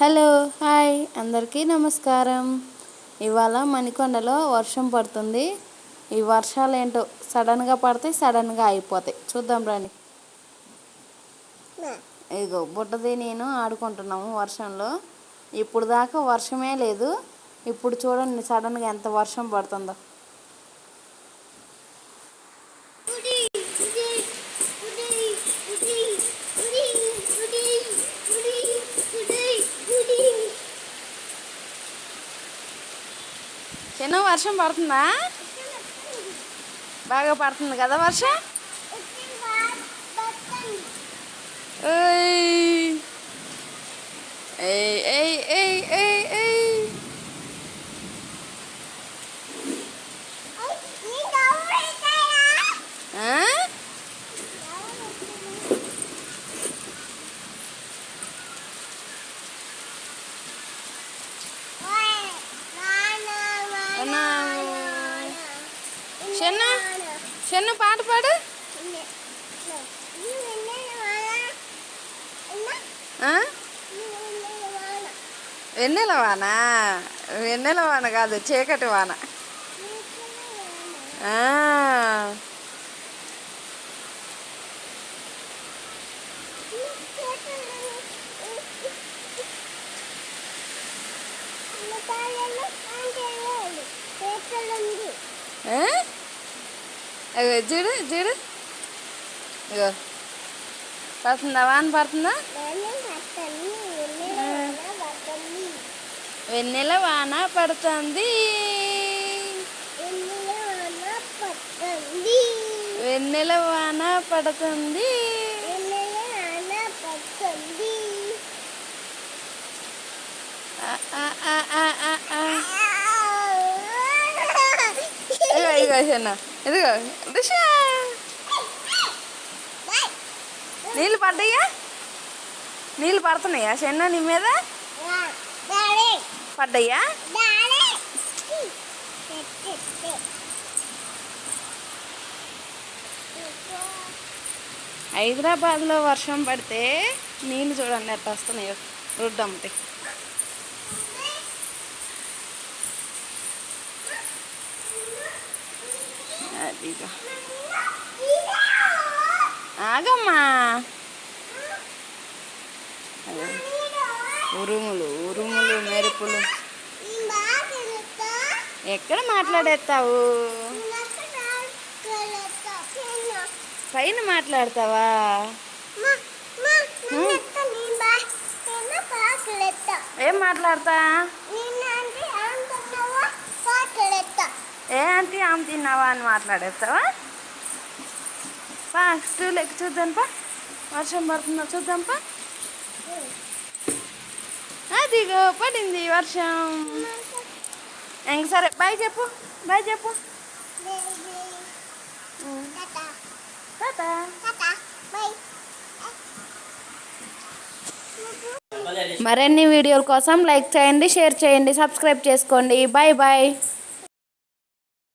Hello hi అందరికీ నమస్కారం. ఇవాళ మణికొండలో వర్షం పడుతుంది. ఈ వర్షాలు ఏంటో సడన్గా పడతాయి సడన్గా అయిపోతాయి. చూద్దాం రండి. ఇగో బుట్టది నేను ఆడుకుంటున్నాము వర్షంలో. ఇప్పుడు దాకా వర్షమే లేదు. ఇప్పుడు చూడండి సడన్గా ఎంత వర్షం పడుతుందో. ఎన్నో వర్షం పడుతుందా? బాగా పడుతుంది కదా వర్షం? చెన్న? చిన్న పాట పాడు. వెన్నెల వాన. వెన్నెల వాన కాదు చీకటి వాన. ఏ? అగో చూడు చూడు. ఇగో. పడుతుందా? వాన పడుతుందా? వెన్నెల వాన పడుతుంది. వెన్నెల వాన పడుతుంది. ఆ, ఆ. ఇదిగో ఇదిగో దిశ! నీళ్ళు పడ్డాయా? నీళ్ళు పడుతున్నాయా? చెన్న నీ మీద? పడ్డాయా? హైదరాబాద్లో వర్షం పడితే నీళ్ళు చూడండి ఎట్లా వస్తున్నాయో. రోడ్డు అదిగో ఆగమ్మా. ఉరుములు ఉరుములు మెరుపులు ఎక్కడ మాట్లాడేస్తావు పైన మాట్లాడతావా ఏం మాట్లాడతా ఏ ఆమె తిన్నావా అని మాట్లాడేస్తావా? పా స్టూల్ చూద్దాంపా వర్షం పడుతుందో చూద్దాంపా అదిగో పడింది వర్షం. ఇంక సరే బాయ్ చెప్పు బాయ్ చెప్పు. మరిన్ని వీడియోల కోసం లైక్ చేయండి షేర్ చేయండి సబ్స్క్రైబ్ చేసుకోండి. Bye bye.